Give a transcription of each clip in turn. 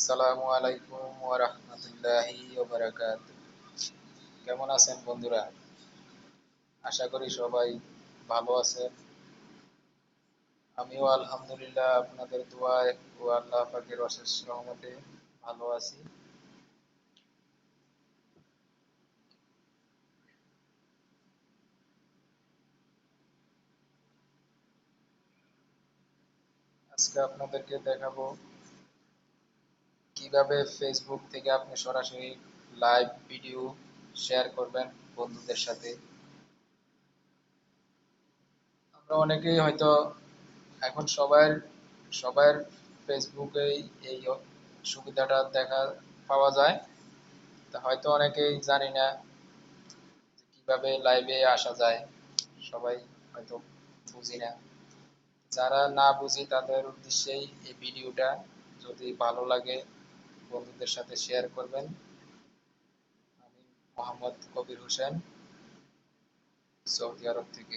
আসসালামু আলাইকুম ওয়া রাহমাতুল্লাহি ওয়া বারাকাতুহু। কেমন আছেন বন্ধুরা? আশা করি সবাই ভালো আছেন। আমিও আলহামদুলিল্লাহ আপনাদের দোয়ায় ও আল্লাহ পাকের অশেষ রহমতে ভালো আছি। আজকে আপনাদেরকে দেখাবো কীভাবে ফেসবুক থেকে আপনি সরাসরি লাইভ ভিডিও শেয়ার করবেন বন্ধুদের সাথে? আমরা অনেকেই হয়তো এখন সবাই সবার ফেসবুকেই এই সুবিধাটা দেখা পাওয়া যায়। তা হয়তো অনেকেই জানি না কীভাবে লাইভে আসা যায়। সবাই হয়তো বুঝি না। যারা না বুঝি তাদের উদ্দেশ্যেই এই ভিডিওটা যদি ভালো লাগে বন্ধুদের সাথে শেয়ার করবেন। আমি মোহাম্মদ কবির হোসেন, সৌদি আরব থেকে।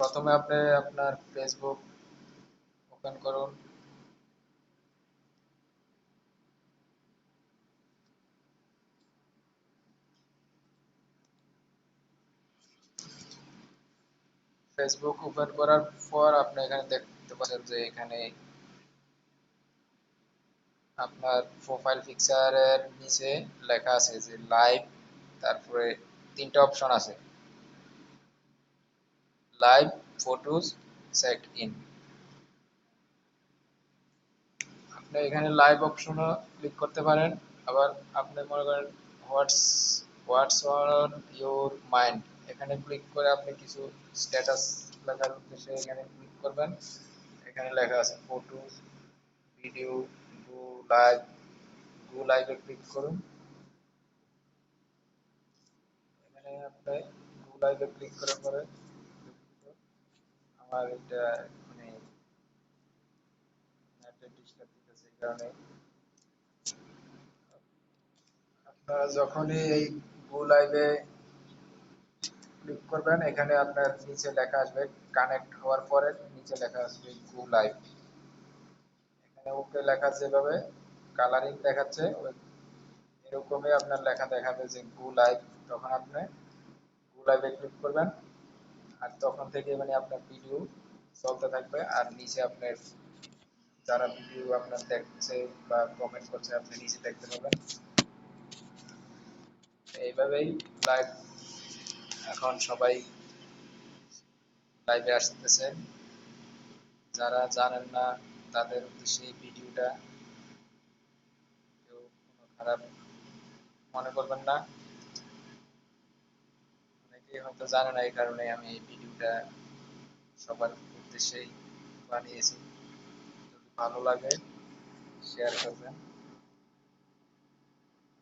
প্রথমে আপনি আপনার ফেসবুক ওপেন করুন। ফেসবুক ওপেন করার পর আপনি এখানে দেখতে পাচ্ছেন যে এখানে আপনার প্রোফাইল পিকচারের নিচে লেখা আছে যে লাইভ তারপরে তিনটা অপশন আছে। লাইভ ফটোজ চেক ইন আপনি এখানে লাইভ অপশনও ক্লিক করতে পারেন। আবার আপনি মনে করেন what's what's on your mind এখানে ক্লিক করে আপনি কিছু স্ট্যাটাস লেখার উদ্দেশ্যে এখানে ক্লিক করবেন। এখানে লেখা আছে photo video go live go লাইভে ক্লিক করুন। এখানে আপনি গো লাইভে ক্লিক করার পরে আমার এটা মানে যখনই এই গো লাইভে ক্লিক করবেন, এখানে আপনার নিচে লেখা আসবে কানেক্ট হওয়ার পরে নিচে লেখা আসবে গো লাইভ ওকে লেখা যেভাবে কালারিং দেখাচ্ছে এরকমই আপনার লেখা দেখাবে যে গো লাইভ তখন আপনি গো লাইভে ক্লিক করবেন। আর তখন থেকে মানে আপনার ভিডিও চলতে থাকবে। আর নিচে আপনার যারা ভিডিও আপনার দেখছে বা কমেন্ট করছে, আপনি নিচে দেখতে পাবেন। এইভাবেই লাইভ এখন সবাই লাইভে আসতেছে। যারা জানেন না তাদের উদ্দেশ্যে এই ভিডিওটা কেউ কোনো খারাপ মনে করবেন না। অনেকেই হয়তো জানে না এই কারণে আমি এই ভিডিওটা সবার উদ্দেশ্যেই বানিয়েছি। যদি ভালো লাগে শেয়ার করবেন।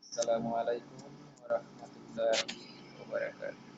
আসসালামু আলাইকুম রাহমাতুল্লাহি ওয়া বারাকাতুহু।